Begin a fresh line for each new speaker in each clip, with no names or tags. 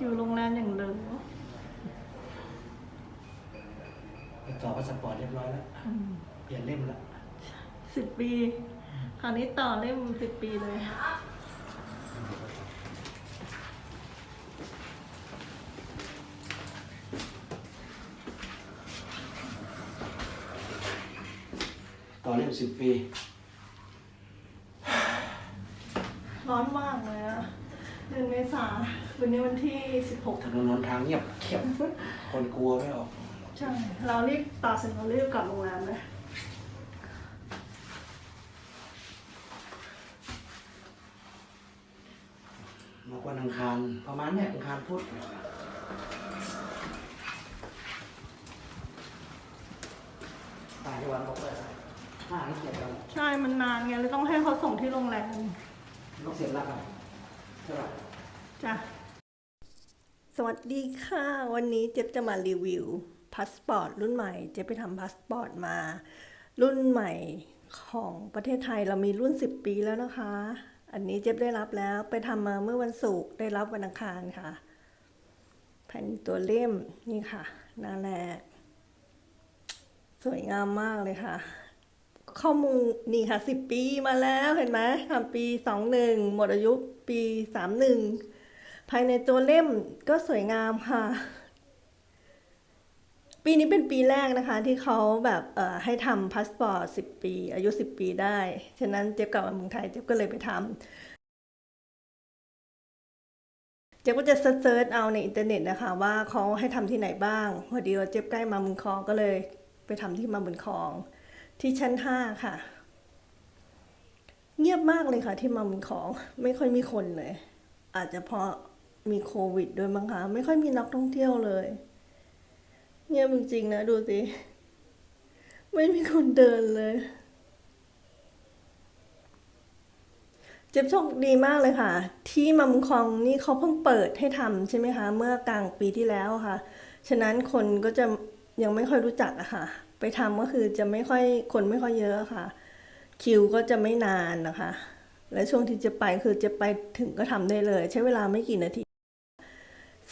อยู่โรงแรมอย่างเดิม
ติดต่อพาสปอร์ตเรียบร้อยแล้ว เปลี่ยนเล่มแล้ว
สิบปีคราวนี้ต่อเล่มสิบปีเลย
ต่อเล่มสิบปี
ร้อนมากเลยอะ เดือนเมษาวันนี้วันที่สิบหก
ถนนหนทางเงียบเขียบ คนกลัวไม่ออก
ใช่ เรารีบต่อเสร็จเรารีบกลับโรงแรมเลย
มากวันอังคาร ประมาณเนี่ยอังคารพุธตายที่วันบอกเลยห้าให้เกียรติเรา
ใช่ มันนานไงเลยต้องให้เขาส่งที่โรงแรม
ต้องเสียรักอะไรใช่ป่ะ
จ้ะ
สวัสดีค่ะ วันนี้เจ๊จะมารีวิวพาสปอร์ตรุ่นใหม่ เจ๊ไปทำพาสปอร์ตมา รุ่นใหม่ของประเทศไทยเรามีรุ่น 10 ปีแล้วนะคะ อันนี้เจ๊ได้รับแล้วไปทำมาเมื่อวันศุกร์ได้รับวันอังคารค่ะ แผ่นตัวเล่มนี่ค่ะหน้าแรกสวยงามมากเลยค่ะ ข้อมูลนี่ค่ะ 10 ปีมาแล้วเห็นไหมทำปี 21 หมดอายุปี 31 ภายในตัวเล่มก็สวยงามค่ะ ปีนี้เป็นปีแรกนะคะ ที่เขาแบบเอ่อให้ทำพาสปอร์ต10 ปี อายุ 10 ปีได้ ฉะนั้นเจ๊บกลับมาเมืองไทยเจ๊บก็เลยไปทำเจ๊บก็จะเซิร์ชเอาในอินเทอร์เน็ตนะคะ ว่าเขาให้ทำที่ไหนบ้างพอดีว่าเจ๊บใกล้มาบุญครองก็เลยไปทำที่มาบุญครอง ที่ชั้น 5 ค่ะเงียบมากเลยค่ะที่มาบุญครองไม่ค่อยมีคนเลย อาจจะเพราะ มีโควิดด้วยมั้งคะไม่ค่อยมีนักท่องเที่ยวเลย เงียบจริงๆนะดูสิ ไม่มีคนเดินเลยเจ็บโชคดีมากเลยค่ะ ที่มัมคองนี่เขาเพิ่งเปิดให้ทำใช่ไหมคะ เมื่อกลางปีที่แล้วค่ะ ฉะนั้นคนก็จะยังไม่ค่อยรู้จักอะค่ะ ไปทำก็คือจะไม่ค่อยคนไม่ค่อยเยอะค่ะ คิวก็จะไม่นานนะคะ และช่วงที่จะไปคือจะไปถึงก็ทำได้เลย ใช้เวลาไม่กี่นาที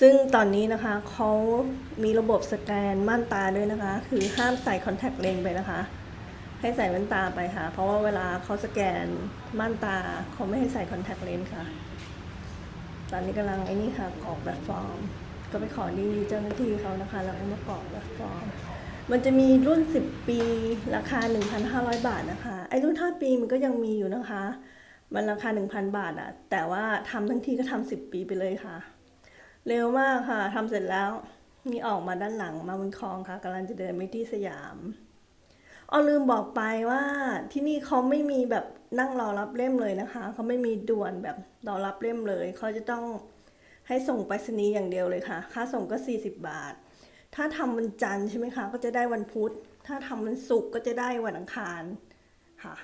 ซึ่งตอนนี้นะคะเขามีระบบสแกนม่านตาด้วยนะคะ คือห้ามใส่คอนแทคเลนส์ไปนะคะ ให้ใส่แว่นตาไปค่ะ เพราะว่าเวลาเขาสแกนม่านตาเขาไม่ให้ใส่คอนแทคเลนส์ค่ะ ตอนนี้กำลังไอ้นี่ค่ะกรอกแบบฟอร์ม ก็ไปขอดีเจ้าหน้าที่เขานะคะ แล้วก็มากรอกแบบฟอร์ม มันจะมีรุ่น 10 ปีราคา 1,500 บาทนะคะ ไอ้รุ่น 5 ปีมันก็ยังมีอยู่นะคะ มันราคา 1,000 บาทอะแต่ว่าทำทั้งทีก็ทำ10 ปีไปเลยค่ะ เร็วมากค่ะทำเสร็จแล้วนี่ออกมาด้านหลังมาบนคลองค่ะกำลังจะเดินไปที่สยามอ๋อลืมบอกไปว่าที่นี่เขาไม่มีแบบนั่งรอรับเล่มเลยนะคะ เขาไม่มีด่วนแบบรอรับเล่มเลย เขาจะต้องให้ส่งไปรษณีย์อย่างเดียวเลยค่ะ ค่าส่งก็ 40 บาท ถ้าทำวันจันทร์ใช่ไหมคะ ก็จะได้วันพุธ ถ้าทำวันศุกร์ก็จะได้วันอังคารค่ะ